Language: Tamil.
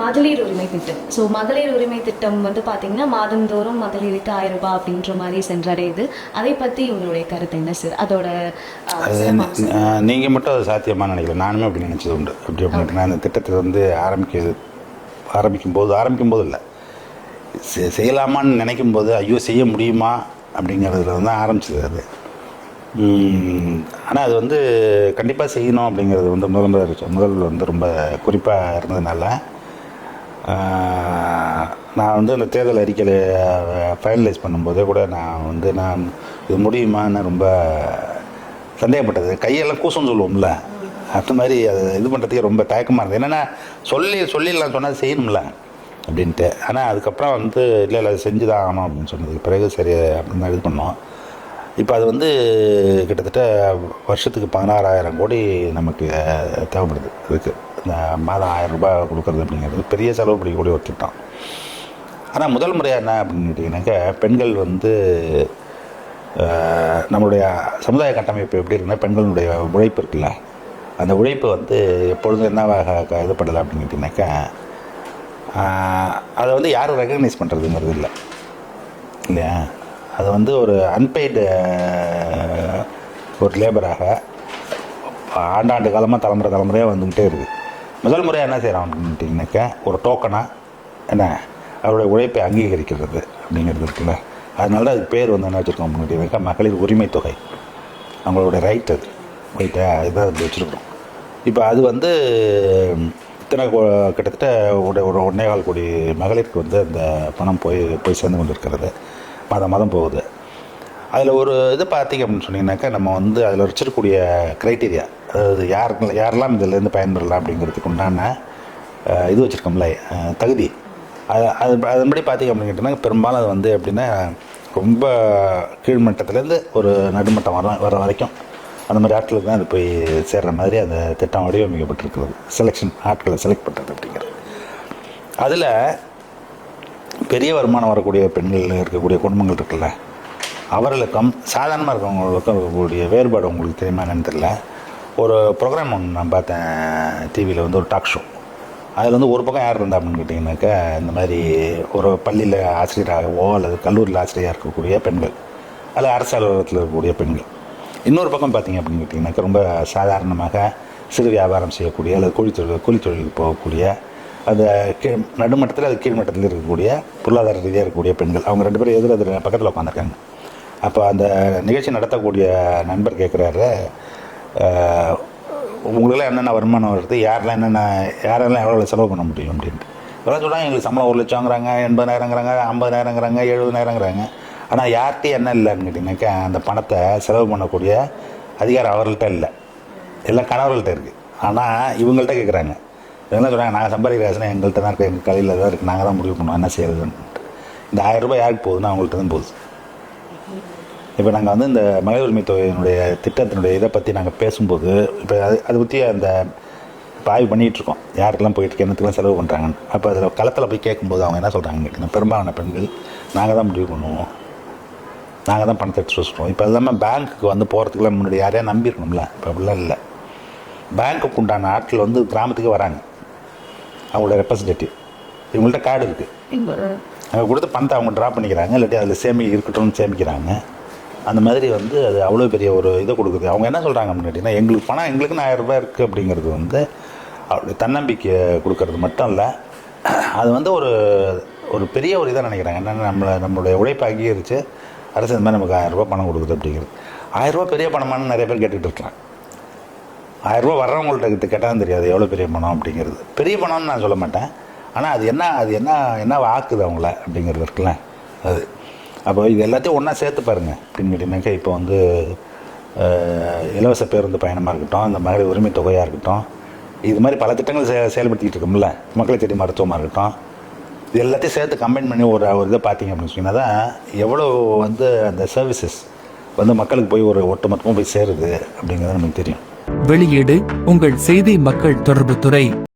மகளிர் உரிமை திட்டம். ஸோ மகளிர் உரிமை திட்டம் வந்து பார்த்தீங்கன்னா மாதந்தோறும் மகளிருக்கு ஆயிரம் ரூபாய் அப்படின்ற மாதிரி சென்றடையுது. அதை பற்றி உங்களுடைய கருத்து என்ன சார் அதோட. நீங்கள் மட்டும் அது சாத்தியமாக நினைக்கல. நானுமே அப்படி நினச்சது உண்டு. அப்படி அப்படின்ட்டு நான் அந்த திட்டத்தை வந்து ஆரம்பிக்கிறது ஆரம்பிக்கும் போது ஆரம்பிக்கும் போது இல்லை. செய்யலாமான்னு நினைக்கும் போது ஐயோ செய்ய முடியுமா? அப்படிங்கிறதுல வந்து ஆரம்பிச்சது அது. ஆனால் அது வந்து கண்டிப்பாக செய்யணும் அப்படிங்கிறது வந்து முதல்வர் முதல்வர் வந்து ரொம்ப குறிப்பாக இருந்ததுனால நான் வந்து அந்த தேர்தல் அறிக்கையில் ஃபைனலைஸ் பண்ணும்போதே கூட நான் வந்து நான் இது முடியுமான்னு ரொம்ப சந்தேகப்பட்டது. கையெல்லாம் கூசம் சொல்லுவோம்ல. அந்த மாதிரி அது இது பண்ணுறதுக்கே ரொம்ப தயக்கமாக இருந்தது. என்னென்னா சொல்லி சொல்லிடலாம் சொன்னால் செய்யணும்ல அப்படின்ட்டு. ஆனால் அதுக்கப்புறம் வந்து இல்லை இல்லை அது செஞ்சு தான் ஆகணும் அப்படின்னு சொன்னதுக்கு பிறகு சரி அப்படின்னு தான் இது பண்ணோம். இப்போ அது வந்து கிட்டத்தட்ட வருஷத்துக்கு பதினாறாயிரம் கோடி நமக்கு தேவைப்படுது. அதுக்கு மாதம் ஆயிரம் ரூபாய் கொடுக்குறது அப்படிங்கிறது பெரிய செலவு பிடிக்கக்கூடிய ஒரு திட்டம். ஆனால் முதல் முறையாக என்ன அப்படின்னு கேட்டிங்கனாக்கா பெண்கள் வந்து நம்மளுடைய சமுதாய கட்டமைப்பு எப்படி இருக்குன்னா பெண்களுடைய உழைப்பு இருக்குல்ல அந்த உழைப்பு வந்து எப்பொழுதும் என்னவாக க- இது பண்ணலை அப்படின்னு கேட்டிங்கனாக்கா அதை வந்து யாரும் ரெகக்னைஸ் பண்ணுறதுங்கிறது இல்லை. இல்லையா? அது வந்து ஒரு அன்பெய்டு ஒரு லேபராக ஆண்டாண்டு காலமாக தலைமுறை தலைமுறையாக வந்துக்கிட்டே இருக்குது. முதல் முறையாக என்ன செய்கிறான் அப்படின்ட்டிங்கனாக்கா ஒரு டோக்கனாக என்ன அவருடைய உழைப்பை அங்கீகரிக்கிறது அப்படிங்கிறது இருக்குல்ல. அதனால தான் அதுக்கு பேர் வந்து என்ன வச்சுருக்கோம் அப்படின்ட்டிங்கனாக்கா மகளிர் உரிமை தொகை அவங்களோட ரைட் அது ரைட்டை இதுதான் அது வச்சுருக்கோம் இப்போ அது வந்து இத்தனை கோ- கிட்டத்தட்ட ஒரு ஒரு ஒன்றே கால் கோடி மகளிருக்கு வந்து அந்த பணம் போய் போய் சேர்ந்து கொண்டு இருக்கிறது மாதம் மாதம் போகுது. அதில் ஒரு இது பார்த்தீங்க அப்படின்னு சொன்னீங்கன்னாக்கா நம்ம வந்து அதில் வச்சிருக்கக்கூடிய க்ரைட்டீரியா அதாவது யார் யாரெல்லாம் இதிலேருந்து பயன்பெறலாம் அப்படிங்கிறதுக்கு உண்டான இது வச்சுருக்கோம்ல தகுதி. அது அது அதன்படி பார்த்தீங்க அப்படின்னு கேட்டிங்கன்னா பெரும்பாலும் அது வந்து எப்படின்னா ரொம்ப கீழ்மட்டத்துலேருந்து ஒரு நடுமட்டம் வர வர வரைக்கும் அந்த மாதிரி ஆட்களுக்கு தான் அது போய் சேர்ற மாதிரி அந்த திட்டம் வடிவமைக்கப்பட்டிருக்கிறது. செலெக்ஷன் ஆட்களை செலக்ட் பண்ணுறது அப்படிங்கிறது. அதில் பெரிய வருமானம் வரக்கூடிய பெண்கள் இருக்கக்கூடிய குடும்பங்கள் இருக்குல்ல அவர்களுக்கும் சாதாரணமாக இருக்கவங்களுக்கும் இருக்கக்கூடிய வேறுபாடு உங்களுக்கு தெரியுமா என்னன்னு தெரியல. ஒரு ப்ரோக்ராம் ஒன்று நான் பார்த்தேன் டிவியில் வந்து ஒரு டாக் ஷோ அதில் வந்து ஒரு பக்கம் யார் இருந்தா அப்படின்னு கேட்டிங்கனாக்கா இந்த மாதிரி ஒரு பள்ளியில் ஆசிரியராகவோ அல்லது கல்லூரியில் ஆசிரியராக இருக்கக்கூடிய பெண்கள் அல்லது அரசு அலுவலகத்தில் இருக்கக்கூடிய பெண்கள். இன்னொரு பக்கம் பார்த்தீங்க அப்படின்னு கேட்டிங்கனாக்கா ரொம்ப சாதாரணமாக சிறு வியாபாரம் செய்யக்கூடிய அல்லது கூலித்தொழில் கூலித்தொழிலுக்கு போகக்கூடிய அந்த கீழ் நடுமட்டத்தில் அது கீழ்மட்டத்தில் இருக்கக்கூடிய பொருளாதார ரீதியாக இருக்கக்கூடிய பெண்கள். அவங்க ரெண்டு பேரும் எதிர் எதிர் பக்கத்தில் உட்காந்துருக்காங்க அப்போ அந்த நிகழ்ச்சி நடத்தக்கூடிய நண்பர் கேட்குறாரு உங்களுக்கெல்லாம் என்னென்ன வருமானம் வருது? யாரெல்லாம் என்னென்ன யாரெல்லாம் எவ்வளோ செலவு பண்ண முடியும் அப்படின்ட்டு. இதெல்லாம் சொல்கிறாங்க எங்களுக்கு சம்பளம் ஒரு லட்சங்கிறாங்க எண்பதாயிரங்கிறாங்க ஐம்பதாயிரங்கிறாங்க எழுபதாயிரங்கிறாங்க. ஆனால் யார்கிட்டையும் என்ன இல்லைன்னு கேட்டிங்கனாக்கா அந்த பணத்தை செலவு பண்ணக்கூடிய அதிகாரம் அவர்கள்ட்ட இல்லை. எல்லாம் கணவர்கள்ட்ட இருக்குது ஆனால் இவங்கள்ட்ட கேட்குறாங்க இவங்களாம் சொல்கிறாங்க நாங்கள் சம்பாதிக்கிற காசுனா எங்கள்கிட்ட தான் இருக்குது எங்கள் கையில் தான் இருக்குது நாங்கள் தான் முடிவு பண்ணுவோம் என்ன செய்யறதுன்னு இந்த ஆயிரம் ரூபாய் யாருக்கு போகுதுன்னா அவங்கள்ட்ட தான் போகுது. இப்போ நாங்கள் வந்து இந்த மகளிர் உரிமை தொகையினுடைய திட்டத்தினுடைய இதை பற்றி நாங்கள் பேசும்போது இப்போ அது அதை பற்றி அந்த இப்போ ஆய்வு பண்ணிகிட்டு இருக்கோம் யாருக்கெல்லாம் போயிட்டு என்னத்துக்கெல்லாம் செலவு பண்ணுறாங்கன்னு அப்போ அதில் களத்தில் போய் கேட்கும்போது அவங்க என்ன சொல்கிறாங்க பெரும்பாலான பெண்கள் நாங்கள் தான் முடிவு பண்ணுவோம். நாங்கள் தான் பணத்தை எடுத்து வச்சுருவோம் இப்போ இல்லாமல் பேங்க்குக்கு வந்து போகிறதுக்குலாம் முன்னாடி யாரையா நம்பியிருக்கணும்ல? இப்போ அப்படிலாம் இல்லை. பேங்க்குக்கு உண்டான ஆட்கள் வந்து கிராமத்துக்கு வராங்க. அவங்களோட ரெப்ரசன்டேட்டிவ் இவங்கள்ட்ட கார்டு இருக்குது அங்கே கொடுத்து பணத்தை அவங்க ட்ரா பண்ணிக்கிறாங்க. இல்லாட்டி அதில் சேமி இருக்கட்டும்னு சேமிக்கிறாங்க. அந்த மாதிரி வந்து அது அவ்வளோ பெரிய ஒரு இதை கொடுக்குது. அவங்க என்ன சொல்கிறாங்க அப்படின்னா எங்களுக்கு பணம் எங்களுக்குன்னு ஆயிரம் ரூபாய் இருக்குது அப்படிங்கிறது வந்து அவருடைய தன்னம்பிக்கை கொடுக்கறது மட்டும் இல்லை. அது வந்து ஒரு ஒரு பெரிய ஒரு இதாக நினைக்கிறாங்க. என்னென்னா நம்மளை நம்மளுடைய உழைப்பு அங்கீகரித்து அரசு இந்த மாதிரி நமக்கு ஆயிரம் ரூபாய் பணம் கொடுக்குது அப்படிங்கிறது. ஆயிரரூபா பெரிய பணமானு நிறைய பேர் கேட்டுக்கிட்டு இருக்கலாம் ஆயிரரூபா வர்றவங்கள்ட்ட கேட்டாலும் தெரியாது எவ்வளோ பெரிய பணம் அப்படிங்கிறது. பெரிய பணம்னு நான் சொல்ல மாட்டேன். ஆனால் அது என்ன அது என்ன என்ன ஆக்குது அவங்கள அப்படிங்கிறது இருக்குல்ல. அது அப்போ இது எல்லாத்தையும் ஒன்றா சேர்த்து பாருங்க. அப்படின்னு கேட்டிங்கனாக்கா இப்போ வந்து இலவச பேருந்து பயணமாக இருக்கட்டும் இந்த மகளிர் உரிமை தொகையாக இருக்கட்டும் இது மாதிரி பல திட்டங்கள் செ செயல்படுத்திக்கிட்டு இருக்கோம்ல. மக்களை தேடி மருத்துவமாக இருக்கட்டும் இது எல்லாத்தையும் சேர்த்து கம்பைன் பண்ணி ஒரு ஒரு இதை பார்த்தீங்க அப்படின்னு சொன்னால் தான் எவ்வளோ வந்து அந்த சர்வீசஸ் வந்து மக்களுக்கு போய் ஒரு ஒட்டுமொத்தமாக போய் சேருது அப்படிங்கிறது நமக்கு தெரியும். வெளியீடு உங்கள் செய்தி மக்கள் தொடர்புத்துறை